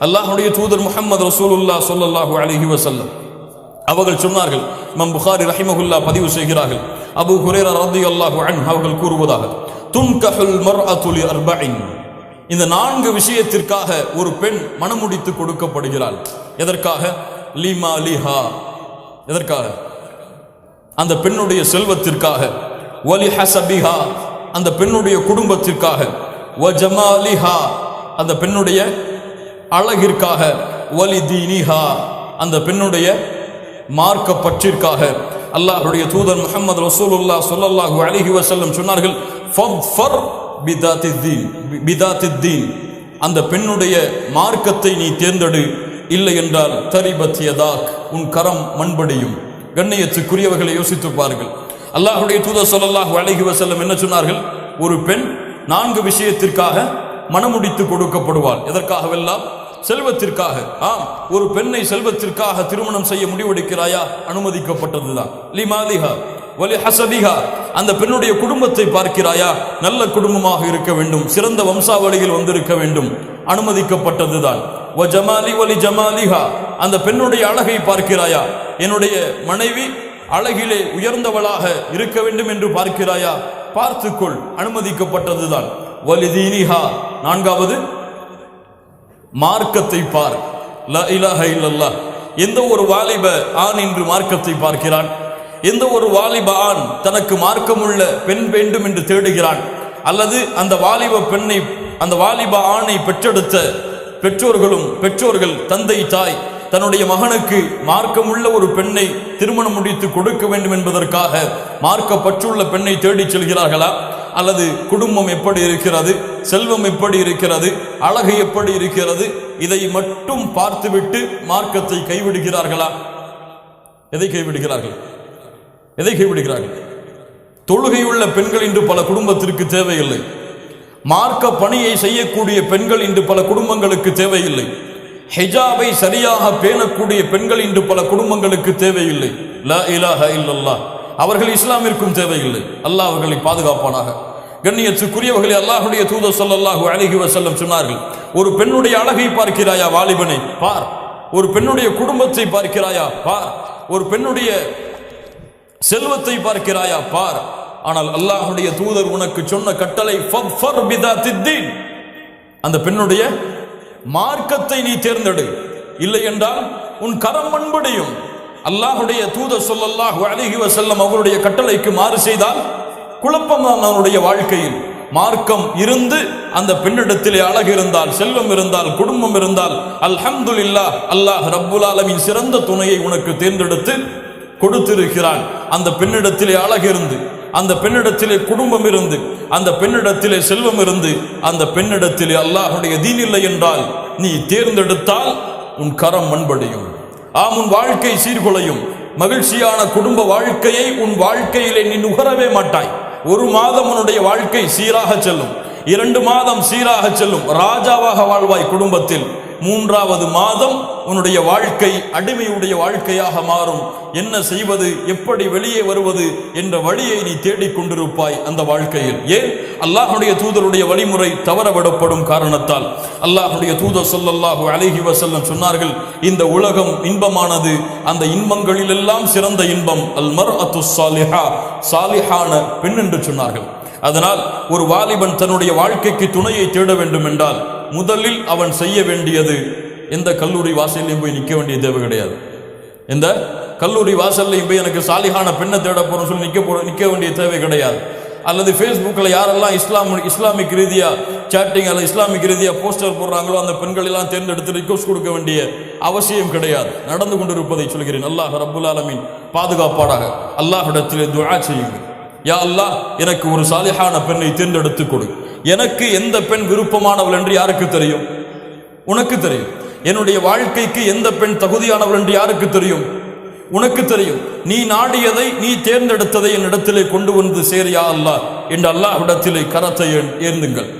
அல்லாஹுடைய தூதர் முஹம்மது ரசூலுல்லா சொல்லல்லாஹு அலஹி வசல்லம் அவர்கள் சொன்னார்கள் மம் புகாரி ரஹிமகுல்லா பதிவு செய்கிறார்கள். அபூ ஹுரைரா ரலியல்லாஹு அன் அவர்கள் கூறுவதாக துன்கஹுல் மர் அத்துலி அர்பஇன். இந்த நான்கு விஷயத்திற்காக ஒரு பெண் மணமுடித்து கொடுக்கப்படுகிறாள். எதற்காக? லீமா லிஹா. எதற்காக? அந்த பெண்ணுடைய செல்வத்திற்காக. வலி ஹசபிஹா அந்த பெண்ணுடைய குடும்பத்திற்காக. வ ஜமாலிஹா அந்த பெண்ணுடைய அழகிற்காக வலி தீனிஹா அந்த பெண்ணுடைய மார்க்க பற்றிற்காக. அல்லாஹ்வுடைய தூதர் முகமது ரசூலுல்லா சொல்லல்லாஹு அலிஹி வசல்லம் சொன்னார்கள் ஃபர் அந்த பெண்ணுடைய மார்க்கத்தை நீ தேர்ந்தெடு இல்லை என்றால் தரிபத்தியதாக் உன் கரம் மண்படியும். கண்ணியத்துக்குரியவர்களை யோசித்து பாருங்கள். அல்லாஹுடைய தூதர் சொல்லல்லாஹு அழகி வசல்லம் என்ன சொன்னார்கள் ஒரு பெண் நான்கு விஷயத்திற்காக மனமுடித்து கொடுக்கப்படுவாள். எதற்காகவெல்லாம்? செல்வத்திற்காக. ஆம் ஒரு பெண்ணை செல்வத்திற்காக திருமணம் செய்ய முடிவெடுக்கிறாயா? அனுமதிக்கப்பட்டதுதான். லிமாலிஹா வலி ஹசதிகா அந்த பெண்ணுடைய குடும்பத்தை பார்க்கிறாயா? நல்ல குடும்பமாக இருக்க வேண்டும் சிறந்த வம்சாவளியில் வந்திருக்க வேண்டும். அனுமதிக்கப்பட்டதுதான். வ ஜமாலி வலி ஜமாலிஹா அந்த பெண்ணுடைய அழகை பார்க்கிறாயா? என்னுடைய மனைவி அழகிலே உயர்ந்தவளாக இருக்க வேண்டும் என்று பார்க்கிறாயா? பார்த்துக்கொள் அனுமதிக்கப்பட்டதுதான். வலி தீனிஹா நான்காவது மார்க்கத்தை பார். ல இலாஹ இல்லல்லாஹ். எந்த ஒரு வாலிப ஆண் என்று மார்க்கத்தை பார்க்கிறான்? எந்த ஒரு வாலிப ஆண் தனக்கு மார்க்கமுள்ள பெண் வேண்டும் என்று தேடுகிறான்? அல்லது அந்த வாலிப பெண்ணை அந்த வாலிப ஆணை பெற்றெடுத்த பெற்றோர்களும் பெற்றோர்கள் தந்தை தாய் தன்னுடைய மகனுக்கு மார்க்கமுள்ள ஒரு பெண்ணை திருமணம் முடித்து கொடுக்க வேண்டும் என்பதற்காக மார்க்க பற்றுள்ள பெண்ணை தேடிச் செல்கிறார்களா? அல்லது குடும்பம் எப்படி இருக்கிறது செல்வம் எப்படி இருக்கிறது அழகு எப்படி இருக்கிறது இதை மட்டும் பார்த்துவிட்டு மார்க்கத்தை கைவிடுகிறார்களா? எதை கைவிடுகிறார்கள்? எதை கைவிடுகிறார்கள்? தொழுகையுள்ள பெண்கள் இன்று பல குடும்பத்திற்கு தேவையில்லை. மார்க்க பணியை செய்யக்கூடிய பெண்கள் இன்று பல குடும்பங்களுக்கு தேவையில்லை. ஹிஜாபை சரியாக பேணக்கூடிய பெண்கள் இன்று பல குடும்பங்களுக்கு தேவையில்லை. லா இலாஹ இல்லல்லாஹ். அவர்கள் இஸ்லாமிற்கும் தேவையில்லை. அல்லாஹ் அவர்களை பாதுகாப்பானாக. கண்ணியத்துக்குரியவர்களை அல்லாஹுடைய தூதர் ஸல்லல்லாஹு அழகி வசல்லம் சொன்னார்கள் ஒரு பெண்ணுடைய அழகை பார்க்கிறாயா வாலிபனை? பார். ஒரு பெண்ணுடைய குடும்பத்தை பார்க்கிறாயா? பார். ஒரு பெண்ணுடைய செல்வத்தை பார்க்கிறாயா? பார். ஆனால் அல்லாஹுடைய தூதர் உனக்கு சொன்ன கட்டளை அந்த பெண்ணுடைய மார்க்கத்தை நீ தேர்ந்தெடு. இல்லை என்றால் உன் கரம் மண்படியும் அல்லாஹுடைய தூதர் சொல்லல்லாஹு அலைஹி வசல்லம் அவருடைய கட்டளைக்கு மாறு செய்தால் குழப்பம் தான் அவனுடைய வாழ்க்கையில் மார்க்கம் இருந்து அந்த பெண்ணிடத்திலே அழகு இருந்தால் செல்வம் இருந்தால் குடும்பம் இருந்தால் அல்ஹம்து இல்லா அல்லாஹ் ரப்புல் ஆலமின் சிறந்த துணையை உனக்கு தேர்ந்தெடுத்து கொடுத்திருக்கிறான். அந்த பெண்ணிடத்திலே அழகு இருந்து அந்த பெண்ணிடத்திலே குடும்பம் இருந்து அந்த பெண்ணிடத்திலே செல்வம் இருந்து அந்த பெண்ணிடத்திலே அல்லாஹுடைய தீன் இல்லை என்றால் நீ தேர்ந்தெடுத்தால் உன் கரம் மண்படையும். ஆம் உன் வாழ்க்கை சீர்குலையும். மகிழ்ச்சியான குடும்ப வாழ்க்கையை உன் வாழ்க்கையிலே நீ நுகரவே மாட்டாய். ஒரு மாதம் உன்னுடைய வாழ்க்கை சீராக செல்லும். இரண்டு மாதம் சீராக செல்லும் ராஜாவாக வாழ்வாய் குடும்பத்தில் மூன்றாவது மாதம் உன்னுடைய வாழ்க்கை அடிமையுடைய வாழ்க்கையாக மாறும். என்ன செய்வது எப்படி வெளியே வருவது என்ற வழியை நீ தேடிக் கொண்டிருப்பாய் அந்த வாழ்க்கையில். ஏன்? அல்லாஹுடைய தூதருடைய வழிமுறை தவறவிடப்படும் காரணத்தால். அல்லாஹுடைய தூதர் சொல்லல்லாஹு அழகி வசல்லம் சொன்னார்கள் இந்த உலகம் இன்பமானது அந்த இன்பங்களிலெல்லாம் சிறந்த இன்பம் அல் மர் அத்து சாலிஹா சாலிஹான பெண் என்று சொன்னார்கள். அதனால் ஒரு வாலிபன் தன்னுடைய வாழ்க்கைக்கு துணையை தேட வேண்டும் என்றால் முதலில் அவன் செய்ய வேண்டியது எந்த கல்லூரி வாசல்லையும் போய் நிற்க வேண்டிய தேவை கிடையாது. இந்த கல்லூரி வாசல்லையும் போய் எனக்கு சாலிகான பெண்ணை தேட போறோம் சொல்லி நிற்க போற நிற்க வேண்டிய தேவை கிடையாது. அல்லது ஃபேஸ்புக்கில் யாரெல்லாம் இஸ்லாம் இஸ்லாமிக் ரீதியாக சேட்டிங் அல்லது இஸ்லாமிக் ரீதியாக போஸ்டர் போடுறாங்களோ அந்த பெண்கள் எல்லாம் தேர்ந்தெடுத்து ரிக்வஸ்ட் கொடுக்க வேண்டிய அவசியம் கிடையாது. நடந்து கொண்டிருப்பதை சொல்கிறேன். அல்லாஹ் ரபுல் ஆலமின் பாதுகாப்பாடாக அல்லாஹிடத்தில் துஆ செய்யுங்கள். யா அல்லா எனக்கு ஒரு சாலிஹான பெண்ணை தேர்ந்தெடுத்து கொடு. எனக்கு எந்த பெண் விருப்பமானவள் என்று யாருக்கு தெரியும்? உனக்கு தெரியும். என்னுடைய வாழ்க்கைக்கு எந்த பெண் தகுதியானவள் என்று யாருக்கு தெரியும்? உனக்கு தெரியும். நீ நாடியதை நீ தேர்ந்தெடுத்ததை என்னிடத்திலே கொண்டு வந்து சேர் யா அல்லா என்று அல்லாஹ்விடத்திலே கரத்தை ஏந்துங்கள்.